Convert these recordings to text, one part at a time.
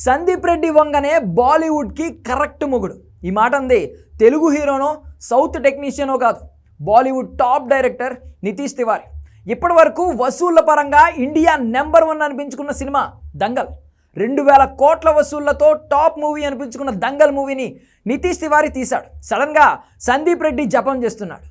సందీప్ రెడ్డి వంగనే బాలీవుడ్కి కరెక్ట్ మొగుడు. ఈ మాట అంది తెలుగు హీరోనో సౌత్ టెక్నీషియనో కాదు Bollywood top director Nitesh Tiwari. ఇప్పటి వరకు వసూళ్ళ పరంగా ఇండియా నెంబర్ వన్ అనిపించుకున్న సినిమా దంగల్. రెండు వేల కోట్ల వసూళ్ళతో టాప్ మూవీ అనిపించుకున్న దంగల్ మూవీని నితీష్ తివారి తీశాడు. సడన్గా సందీప్ రెడ్డి జపం చేస్తున్నాడు.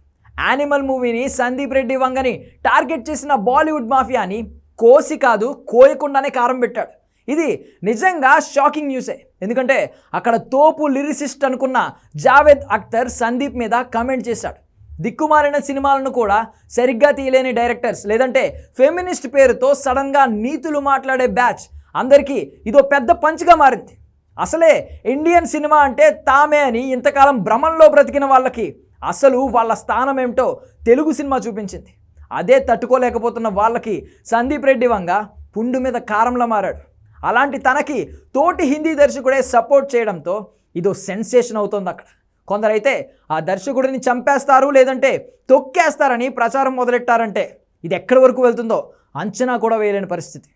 యానిమల్ మూవీని సందీప్ రెడ్డి వంగని టార్గెట్ చేసిన బాలీవుడ్ మాఫియాని కోసి కాదు కోయకుండానే కారం పెట్టాడు. ఇది నిజంగా షాకింగ్ న్యూసే. ఎందుకంటే అక్కడ తోపు లిరిసిస్ట్ అనుకున్న జావేద్ అఖ్తర్ సందీప్ మీద కమెంట్ చేశాడు. దిక్కుమారిన సినిమాలను కూడా సరిగ్గా తీయలేని డైరెక్టర్స్ లేదంటే ఫెమినిస్ట్ పేరుతో సడన్గా నీతులు మాట్లాడే బ్యాచ్ అందరికీ ఇదో పెద్ద పంచ్గా మారింది. అసలే ఇండియన్ సినిమా అంటే తామే అని ఇంతకాలం భ్రమంలో బ్రతికిన వాళ్ళకి అసలు వాళ్ళ స్థానం ఏమిటో తెలుగు సినిమా చూపించింది. అదే తట్టుకోలేకపోతున్న వాళ్ళకి సందీప్ రెడ్డి వంగ పుండు మీద కారంలా మారాడు. అలాంటి తనకి తోటి హిందీ దర్శకుడే సపోర్ట్ చేయడంతో ఇదో సెన్సేషన్ అవుతోంది అక్కడ. కొందరైతే ఆ దర్శకుడిని చంపేస్తారు లేదంటే తొక్కేస్తారని ప్రచారం మొదలెట్టారంటే ఇది ఎక్కడి వరకు వెళ్తుందో అంచనా కూడా వేయలేని పరిస్థితి.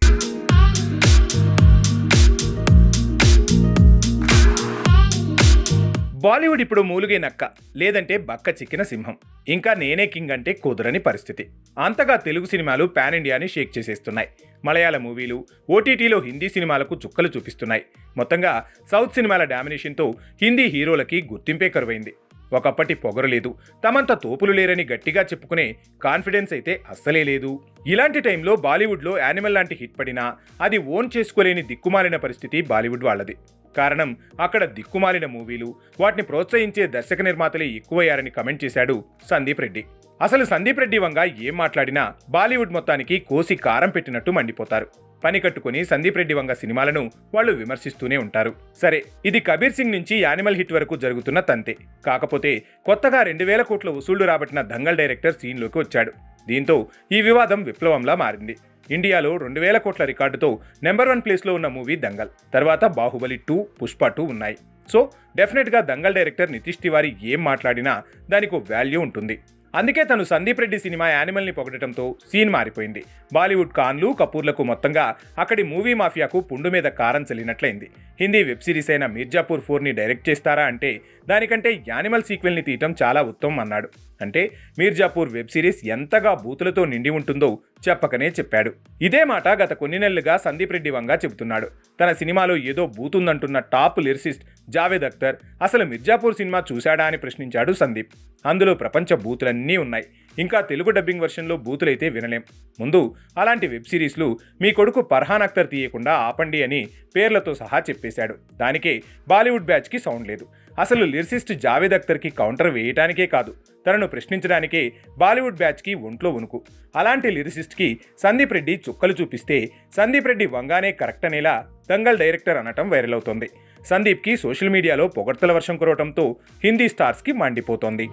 బాలీవుడ్ ఇప్పుడు మూలుగే నక్క లేదంటే బక్క చిక్కిన సింహం. ఇంకా నేనే కింగ్ అంటే కుదరని పరిస్థితి. అంతగా తెలుగు సినిమాలు పాన్ ఇండియాని షేక్ చేసేస్తున్నాయి. మలయాళ మూవీలు ఓటీటీలో హిందీ సినిమాలకు చుక్కలు చూపిస్తున్నాయి. మొత్తంగా సౌత్ సినిమాల డామినేషన్తో హిందీ హీరోలకి గుర్తింపే కరువైంది. ఒకప్పటి పొగరు లేదు. తమంత తోపులు లేరని గట్టిగా చెప్పుకునే కాన్ఫిడెన్స్ అయితే అస్సలే లేదు. ఇలాంటి టైంలో బాలీవుడ్లో యానిమల్ లాంటి హిట్ పడినా అది ఓన్ చేసుకోలేని దిక్కుమాలిన పరిస్థితి బాలీవుడ్ వాళ్ళది. కారణం అక్కడ దిక్కుమాలిన మూవీలు. వాటిని ప్రోత్సహించే దర్శక నిర్మాతలే ఎక్కువయ్యారని కమెంట్ చేశాడు సందీప్ రెడ్డి. అసలు సందీప్ రెడ్డి వంగ ఏం మాట్లాడినా బాలీవుడ్ మొత్తానికి కోసి కారం పెట్టినట్టు మండిపోతారు. పని కట్టుకుని సందీప్ రెడ్డి వంగ సినిమాలను వాళ్ళు విమర్శిస్తూనే ఉంటారు. సరే ఇది కబీర్ సింగ్ నుంచి యానిమల్ హిట్ వరకు జరుగుతున్న తంతే. కాకపోతే కొత్తగా రెండు వేల కోట్ల వసూళ్ళు రాబట్టిన దంగల్ డైరెక్టర్ సీన్లోకి వచ్చాడు. దీంతో ఈ వివాదం విప్లవంలా మారింది. ఇండియాలో రెండు వేల కోట్ల రికార్డుతో నెంబర్ వన్ ప్లేస్లో ఉన్న మూవీ దంగల్. తర్వాత బాహుబలి టూ పుష్ప టూ ఉన్నాయి. సో డెఫినెట్గా దంగల్ డైరెక్టర్ నితీష్ తివారీ ఏం మాట్లాడినా దానికి వాల్యూ ఉంటుంది. అందుకే తను సందీప్ రెడ్డి సినిమా యానిమల్ని పొగడటంతో సీన్ మారిపోయింది. బాలీవుడ్ ఖాన్లు కపూర్లకు మొత్తంగా అక్కడి మూవీ మాఫియాకు పుండు మీద కారం చల్లినట్లయింది. హిందీ వెబ్ సిరీస్ అయిన మీర్జాపూర్ ఫోర్ని డైరెక్ట్ చేస్తారా అంటే దానికంటే యానిమల్ సీక్వెల్ని తీయటం చాలా ఉత్తమం అన్నాడు. అంటే మీర్జాపూర్ వెబ్ సిరీస్ ఎంతగా బూతులతో నిండి ఉంటుందో చెప్పకనే చెప్పాడు. ఇదే మాట గత కొన్ని నెలలుగా సందీప్ రెడ్డి వంగ చెబుతున్నాడు. తన సినిమాలో ఏదో బూతుందంటున్న టాప్ లిరిసిస్ట్ జావేద్ అఖ్తర్ అసలు మిర్జాపూర్ సినిమా చూశాడా అని ప్రశ్నించాడు సందీప్. అందులో ప్రపంచ బూతులన్నీ ఉన్నాయి. ఇంకా తెలుగు డబ్బింగ్ వెర్షన్లో బూతులైతే వినలేం. ముందు అలాంటి వెబ్ సిరీస్లు మీ కొడుకు పర్హాన్ అఖ్తర్ తీయకుండా ఆపండి అని పేర్లతో సహా చెప్పేశాడు. దానికే బాలీవుడ్ బ్యాచ్కి సౌండ్ లేదు. అసలు లిరిసిస్ట్ జావేద్ అఖ్తర్కి కౌంటర్ వేయటానికే కాదు తనను ప్రశ్నించడానికే బాలీవుడ్ బ్యాచ్కి ఒంట్లో ఉనుకు అలాంటి లిరిసిస్ట్కి సందీప్ రెడ్డి చుక్కలు చూపిస్తే సందీప్ రెడ్డి వంగానే కరెక్ట్ అనేలా దంగల్ డైరెక్టర్ అనటం వైరల్ అవుతోంది. సందీప్కి సోషల్ మీడియాలో పొగడ్తల వర్షం కురవటంతో హిందీ స్టార్స్కి మండిపోతోంది.